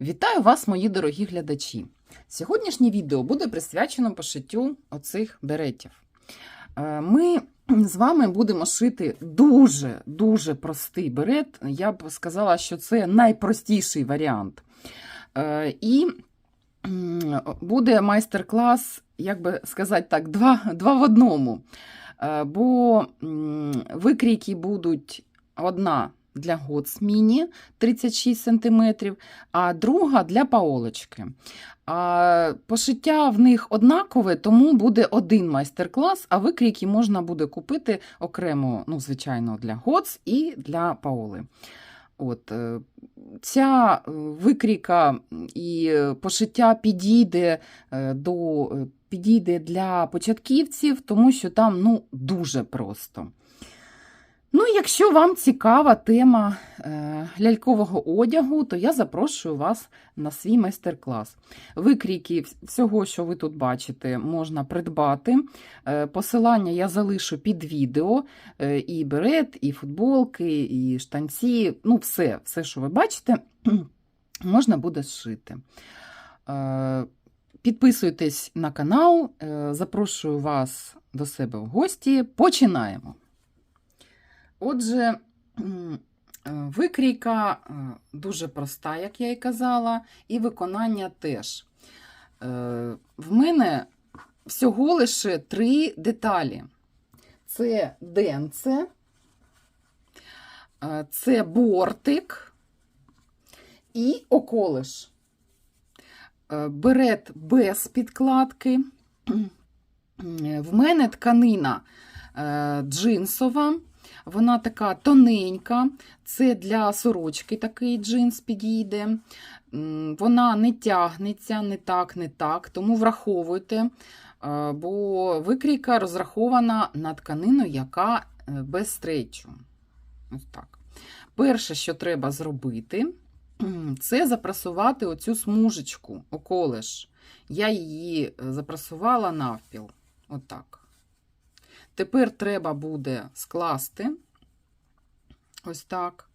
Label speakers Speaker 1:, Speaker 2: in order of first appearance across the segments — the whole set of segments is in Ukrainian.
Speaker 1: Вітаю вас, мої дорогі глядачі! Сьогоднішнє відео буде присвячено пошиттю оцих беретів. Е, Ми з вами будемо шити дуже-дуже простий берет. Я б сказала, що це найпростіший варіант. Е, І буде майстер-клас, як би сказати так, два, два в одному. Е, Бо викрійки будуть одна для Гоцміні 36 см, а друга для паолочки. А пошиття в них однакове, тому буде один майстер-клас, а викрійки можна буде купити окремо, ну, звичайно, для Гоц і для паоли. От, е, ця е, викрійка і пошиття підійде, е, до, підійде для початківців, тому що там ну, дуже просто. Ну, якщо вам цікава тема е, лялькового одягу, то я запрошую вас на свій майстер-клас. Викрійки всього, що ви тут бачите, можна придбати. Е, посилання я залишу під відео. Е, і берет, і футболки, і штанці. Ну, все, все, що ви бачите, можна буде зшити. Підписуйтесь на канал, запрошую вас до себе в гості. Починаємо. Отже, е, викрійка е, дуже проста, як я і казала, і виконання теж. Е, В мене всього лише три деталі: це денце, це бортик і околиш. Берет без підкладки. В мене тканина джинсова. Вона така тоненька, це для сорочки такий джинс підійде. Вона не тягнеться не так, не так, тому враховуйте, е, бо викрійка розрахована на тканину, яка е, без стрейчу. Ось так. Перше, що треба зробити, це запрасувати оцю смужечку, околиш. Я її е, запрасувала навпіл. Отак. Тепер треба буде скласти ось так.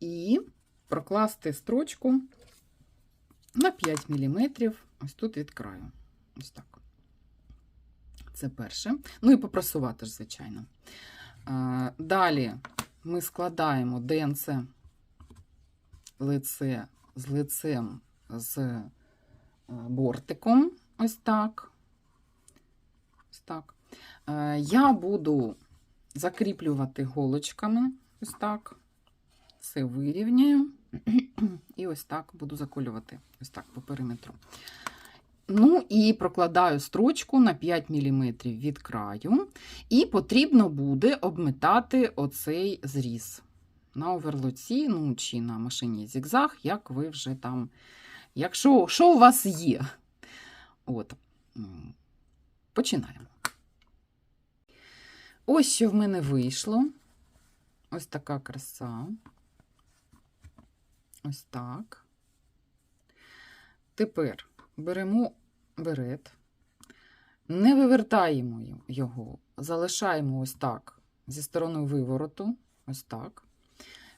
Speaker 1: І прокласти строчку на 5 мм, ось тут від краю. Ось так. Це перше. Ну і попрасувати ж, звичайно. Далі ми складаємо денце лице з лицем з е, бортиком. Ось так. Ось так. Е, Я буду закріплювати голочками. Ось так. Все вирівняю. І ось так буду заколювати. Ось так по периметру. Ну і прокладаю строчку на 5 мм від краю. І потрібно буде обметати оцей зріз на оверлоці, ну чи на машині зігзаг, як ви вже там. Якщо що у вас є. От. Починаємо. Ось що в мене вийшло. Ось така краса. Ось так. Тепер беремо берет, не вивертаємо його, залишаємо ось так зі сторони вивороту, ось так.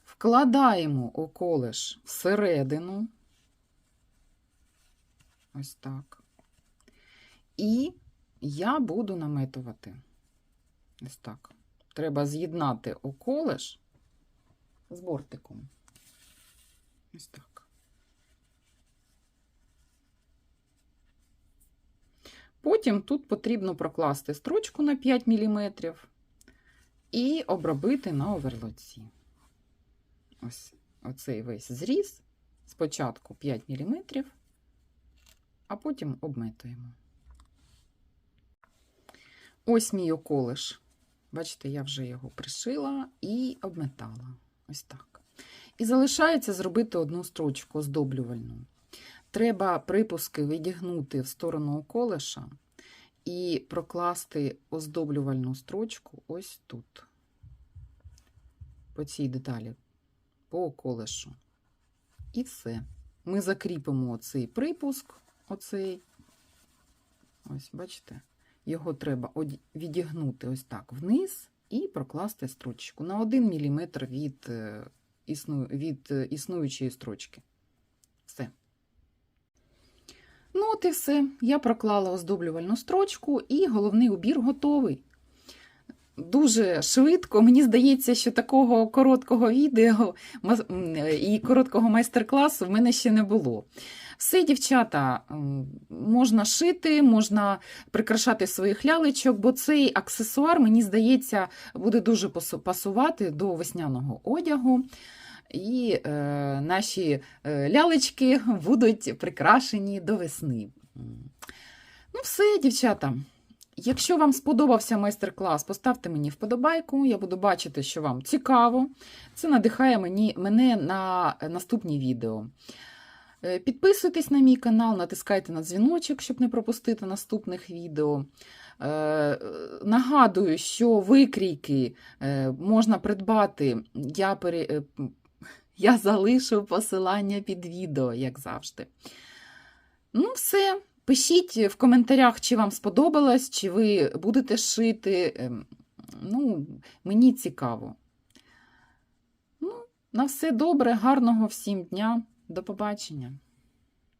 Speaker 1: Вкладаємо околиш всередину, ось так. І я буду наметувати. Ось так. Треба з'єднати околиш з бортиком. Ось так. Потім тут потрібно прокласти строчку на 5 мм і обробити на оверлоці. Ось оцей весь зріз. Спочатку 5 мм, а потім обметуємо. Ось мій околиш. Бачите, я вже його пришила і обметала. Ось так. І залишається зробити одну строчку оздоблювальну. Треба припуски відігнути в сторону околиша і прокласти оздоблювальну строчку ось тут, по цій деталі, по околишу. І все. Ми закріпимо цей припуск, оцей. Ось, бачите? Його треба відігнути ось так вниз і прокласти строчку на 1 мм від, е, існу- від е, існуючої строчки. Ну, от і все. Я проклала оздоблювальну строчку, і головний убір готовий. Дуже швидко. Мені здається, що такого короткого відео і короткого майстер-класу в мене ще не було. Все, дівчата, можна шити, можна прикрашати своїх лялечок, бо цей аксесуар, мені здається, буде дуже пасувати до весняного одягу. І е, наші е, лялечки будуть прикрашені до весни. Ну, все, дівчата. Якщо вам сподобався майстер-клас, поставте мені вподобайку. Я буду бачити, що вам цікаво. Це надихає мені, мене на наступні відео. Е, Підписуйтесь на мій канал, натискайте на дзвіночок, щоб не пропустити наступних відео. Е, Нагадую, що викрійки е, можна придбати. Я, пере... я залишу посилання під відео, як завжди. Ну, все. Пишіть в коментарях, чи вам сподобалось, чи ви будете шити. Ем, Ну, мені цікаво. Ну, на все добре, гарного всім дня. До побачення.